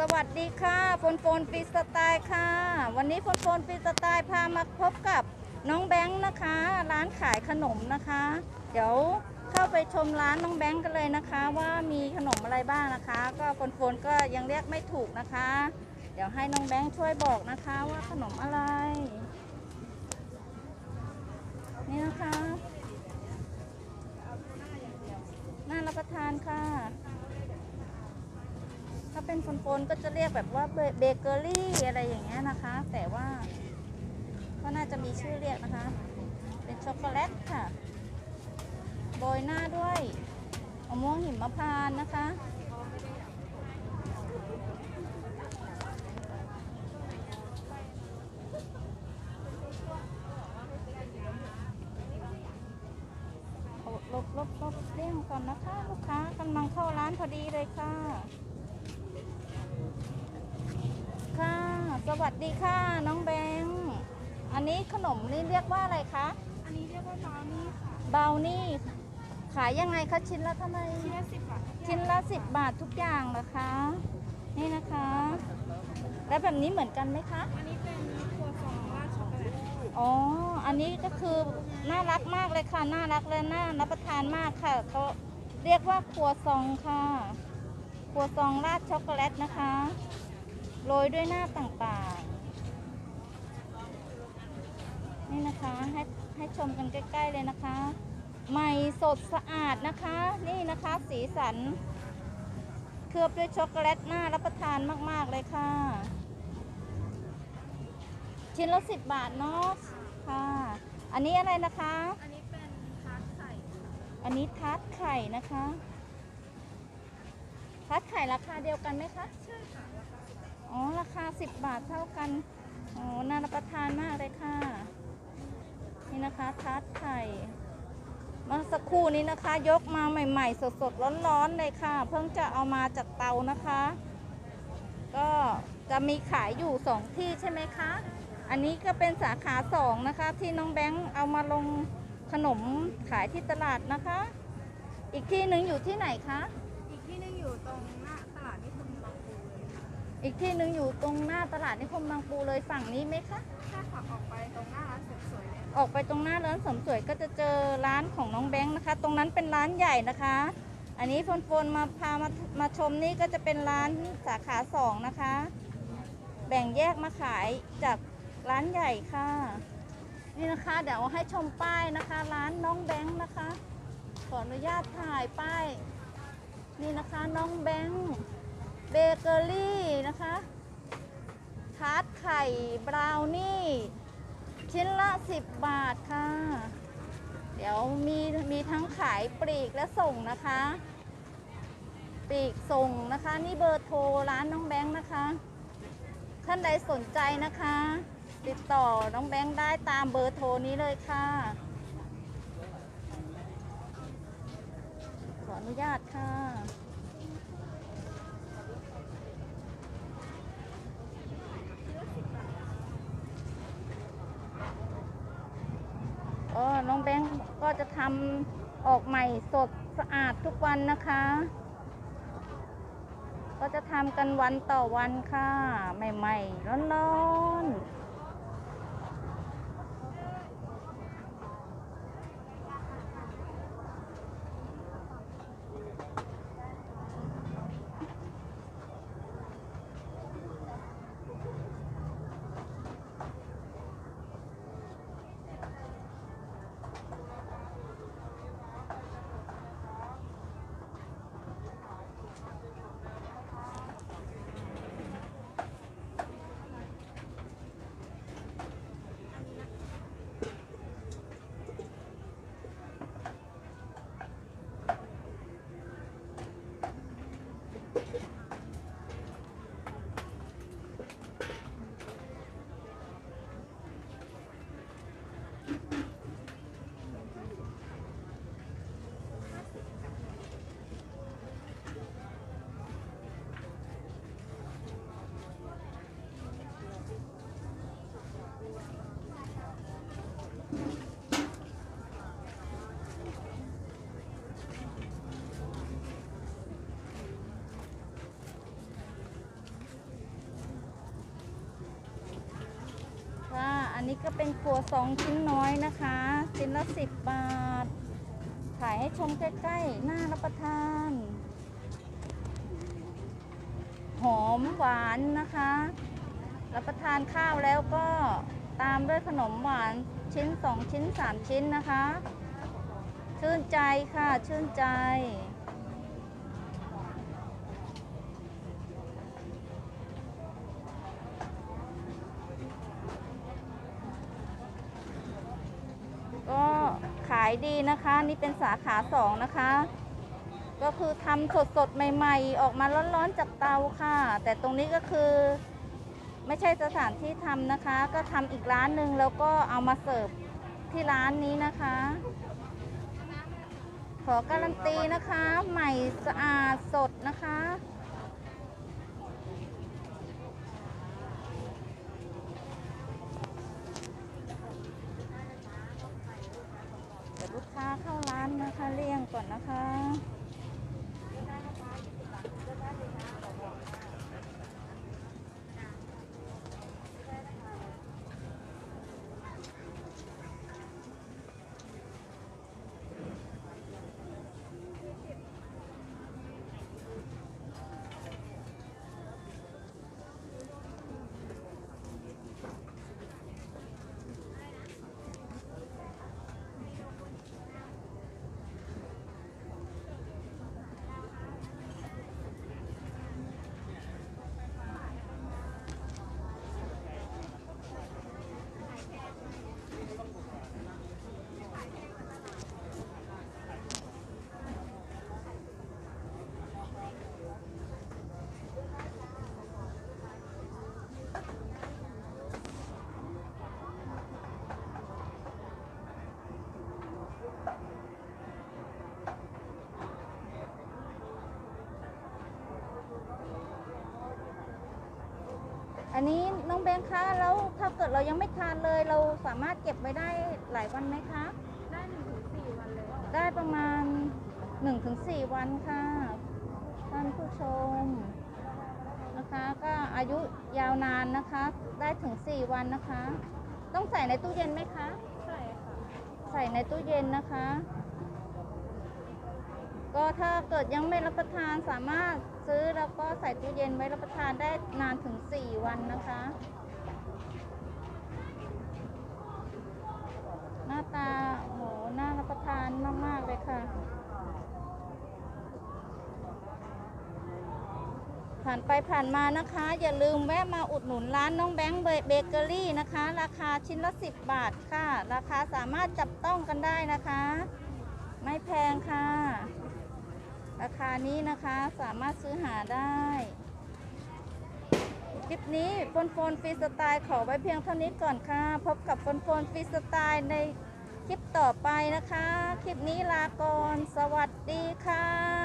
สวัสดีค่ะโฟนโฟนฟีสไตล์ค่ะ วันนี้โฟนโฟนฟีสไตล์พามาพบกับน้องแบงค์นะคะ ร้านขายขนมนะคะ เดี๋ยวเข้าไปชมร้านน้องแบงค์กันเลยนะคะ ว่ามีขนมอะไรบ้างนะคะ ก็โฟนโฟนก็ยังเรียกไม่ถูกนะคะ เดี๋ยวให้น้องแบงค์ช่วยบอกนะคะว่าขนมอะไร นี่นะคะน่ารับประทานค่ะ ถ้าเป็นคนโฟนๆก็จะเรียกแบบว่าเบเกอรี่อะไรอย่างเงี้ยนะคะ แต่ว่าก็น่าจะมีชื่อเรียกนะคะ เป็นช็อกโกแลตค่ะโรยหน้าด้วยมะม่วงหิมพานต์นะคะลบลบลบเลี่ยงก่อนนะคะ ลูกค้ากำลังเข้าร้านพอดีเลยค่ะ สวัสดีค่ะน้องแบงค์อันนี้ขนมนี่เรียกว่าอะไรคะอันนี้เรียกว่าบราวนี่ค่ะบราวนี่ขายยังไงคะชิ้นละเท่าไหร่ชิ้นละสิบบาทชิ้นละสิบบาททุกอย่างนะคะ นี่นะคะ แล้วแบบนี้เหมือนกันไหมคะ อันนี้เป็นครัวซองราดช็อกโกแลตอ๋อ อันนี้ก็คือน่ารักมากเลยค่ะ น่ารักและน่ารับประทานมากค่ะเขาเรียกว่าครัวซองค่ะ ครัวซองราดช็อกโกแลตนะคะ โรยด้วยหน้าต่างๆ นี่นะคะ ให้ให้ชมกันใกล้ ๆ เลยนะคะ ใหม่สดสะอาดนะคะ นี่นะคะสีสัน เคลือบด้วยช็อกโกแลตน่ารับประทานมาก ๆ เลยค่ะ ชิ้นละสิบบาทเนาะค่ะ อันนี้อะไรนะคะ อันนี้เป็นทาร์ตไข่ อันนี้ทาร์ตไข่นะคะทาร์ตไข่ราคาเดียวกันไหมคะ ใช่ค่ะ อ๋อ ราคา 10 บาทเท่ากัน อ๋อ น่ารับประทานมากเลยค่ะ นี่นะคะทาร์ตไข่มื่อสักครู่นี้นะคะ ยกมาใหม่ๆ สดๆ ร้อนๆเลยค่ะ เพิ่งจะเอามาจากเตานะคะ ก็จะมีขายอยู่สองที่ใช่ไหมคะ อันนี้ก็เป็นสาขาสองนะคะ ที่น้องแบงค์เอามาลงขนมขายที่ตลาดนะคะ อีกที่หนึ่งอยู่ที่ไหนคะ อีกที่หนึ่งอยู่ตรง อีกที่หนึ่งอยู่ตรงหน้าตลาดนิคมบางปูเลยฝั่งนี้ไหมคะ ถ้าขับออกไปตรงหน้าร้านเสริมสวยเลยออกไปตรงหน้าร้านเสริมสวยก็จะเจอร้านของน้องแบงค์นะคะ ตรงนั้นเป็นร้านใหญ่นะคะ อันนี้โฟนๆมาพามามาชมนี่ก็จะเป็นร้านสาขาสองนะคะ แบ่งแยกมาขายจากร้านใหญ่ค่ะ นี่นะคะเดี๋ยวให้ชมป้ายนะคะ ร้านน้องแบงค์นะคะ ขออนุญาตถ่ายป้าย นี่นะคะน้องแบงค์ เบเกอรี่นะคะทาร์ตไข่บราวนี่ ชิ้นละ 10 บาทค่ะ เดี๋ยวมีมีทั้งขายปลีกและส่งนะคะ ปลีกส่งนะคะ นี่เบอร์โทรร้านน้องแบงค์นะคะ ท่านใดสนใจนะคะ ติดต่อน้องแบงค์ได้ตามเบอร์โทรนี้เลยค่ะ ขออนุญาตค่ะ น้องแบงค์ก็จะทำออกใหม่สดสะอาดทุกวันนะคะ ก็จะทำกันวันต่อวันค่ะ ใหม่ๆร้อนๆ นี้ก็เป็นครัวซองชิ้นน้อยนะคะ ชิ้นละสิบบาท ขายให้ชมใกล้ๆ น่ารับประทาน หอมหวานนะคะ รับประทานข้าวแล้วก็ตามด้วยขนมหวานชิ้นสองชิ้นสามชิ้นนะคะ ชื่นใจค่ะ ชื่นใจ ก็ขายดีนะคะ นี่เป็นสาขาสองนะคะ ก็คือทำสดๆใหม่ ๆ ออกมาร้อนๆจากเตาค่ะ แต่ตรงนี้ก็คือ ไม่ใช่สถานที่ทำนะคะ ก็ทำอีกร้านหนึ่งแล้วก็เอามาเสิร์ฟที่ร้านนี้นะคะ ขอการันตีนะคะ ใหม่สะอาดสดนะคะ เดี๋ยว ลูกค้าเข้าร้านนะคะเลี่ยงก่อนนะคะ อันนี้น้องแบงค์คะแล้วถ้าเกิดเรายังไม่ทานเลย เราสามารถเก็บไว้ได้หลายวันไหมคะ ได้หนึ่งถึงสี่วันเลยได้ประมาณ 1-4 วันค่ะ ท่านผู้ชมนะคะก็อายุยาวนานนะคะ ได้ถึง 4 วันนะคะ ต้องใส่ในตู้เย็นไหมคะ ใช่ค่ะ ใส่ในตู้เย็นนะคะ ก็ถ้าเกิดยังไม่รับประทานสามารถซื้อแล้วก็ใส่ตู้เย็นไว้รับประทานได้นานถึง 4 วันนะคะ หน้าตาโหน่ารับประทานมาก ๆ เลยค่ะ ผ่านไปผ่านมานะคะ อย่าลืมแวะมาอุดหนุนร้านน้องแบงค์เบเกอรี่นะคะ ราคาชิ้นละ 10 บาทค่ะ ราคาสามารถจับต้องกันได้นะคะ ไม่แพงค่ะ ราคานี้นะคะสามารถซื้อหาได้ คลิปนี้โฟนโฟนฟรีสไตล์ขอไว้เพียงเท่านี้ก่อนค่ะ พบกับโฟนโฟนฟรีสไตล์ในคลิปต่อไปนะคะ คลิปนี้ลาก่อน สวัสดีค่ะ